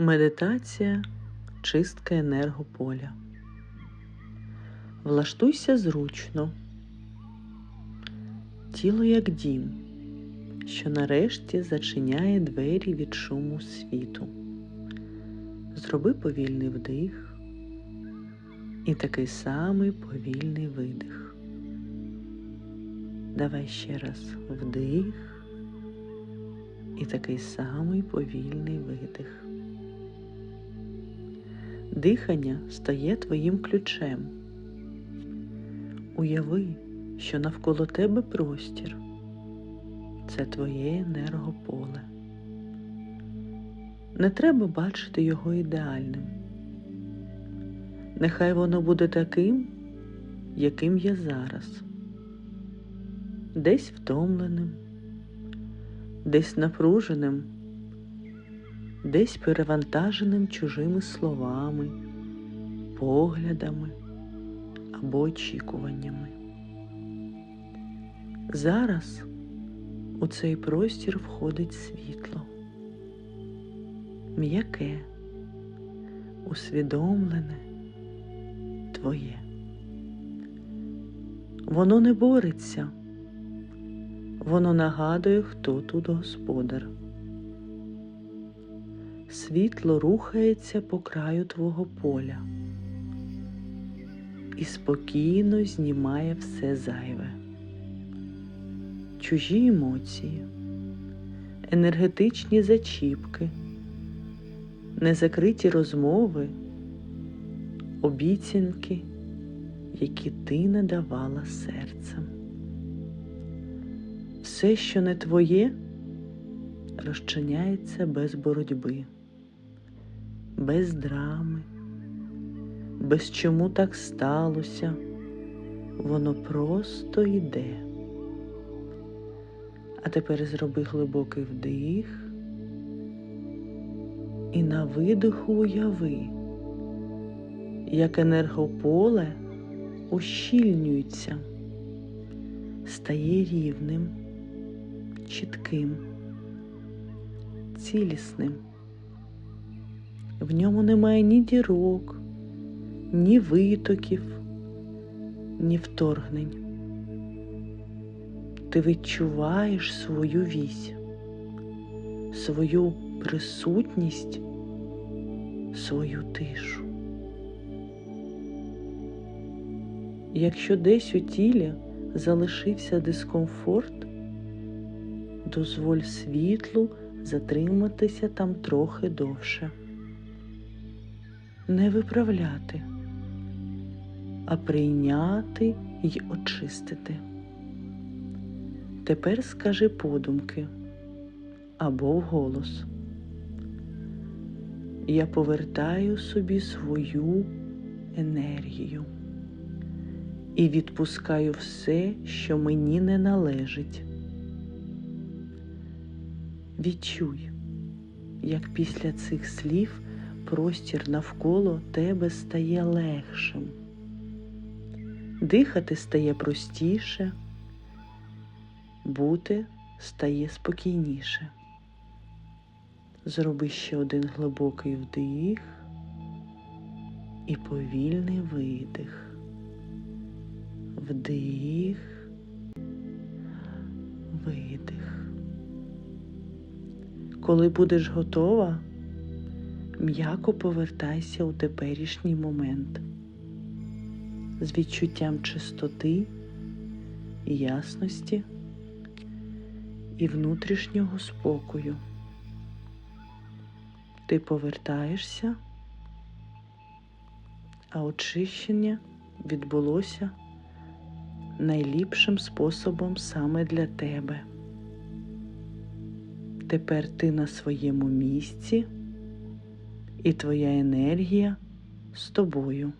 Медитація чистка енергополя. Влаштуйся зручно. Тіло як дім, що нарешті зачиняє двері від шуму світу. Зроби повільний вдих і такий самий повільний видих. Давай ще раз вдих і такий самий повільний видих. Дихання стає твоїм ключем. Уяви, що навколо тебе простір. Це твоє енергополе. Не треба бачити його ідеальним. Нехай воно буде таким, яким є зараз, десь втомленим, десь напруженим десь перевантаженим чужими словами, поглядами або очікуваннями. Зараз у цей простір входить світло, м'яке, усвідомлене, твоє. Воно не бореться, воно нагадує, хто тут господар світло рухається по краю твого поля і спокійно знімає все зайве, чужі емоції, енергетичні зачіпки, незакриті розмови, обіцянки, які ти надавала серцем. Все, що не твоє, розчиняється без боротьби без драми, без чому так сталося, воно просто йде. А тепер зроби глибокий вдих і на видиху уяви, як енергополе ущільнюється, стає рівним, чітким, цілісним. В ньому немає ні дірок, ні витоків, ні вторгнень. Ти відчуваєш свою вісь, свою присутність, свою тишу. Якщо десь у тілі залишився дискомфорт, дозволь світлу затриматися там трохи довше не виправляти, а прийняти й очистити. Тепер скажи подумки або вголос. Я повертаю собі свою енергію і відпускаю все, що мені не належить. Відчуй, як після цих слів простір навколо тебе стає легшим, дихати стає простіше, бути стає спокійніше. Зроби ще один глибокий вдих і повільний видих. Вдих, видих. Коли будеш готова, м'яко повертайся у теперішній момент з відчуттям чистоти, ясності і внутрішнього спокою. Ти повертаєшся, а очищення відбулося найліпшим способом саме для тебе. Тепер ти на своєму місці і твоя енергія з тобою.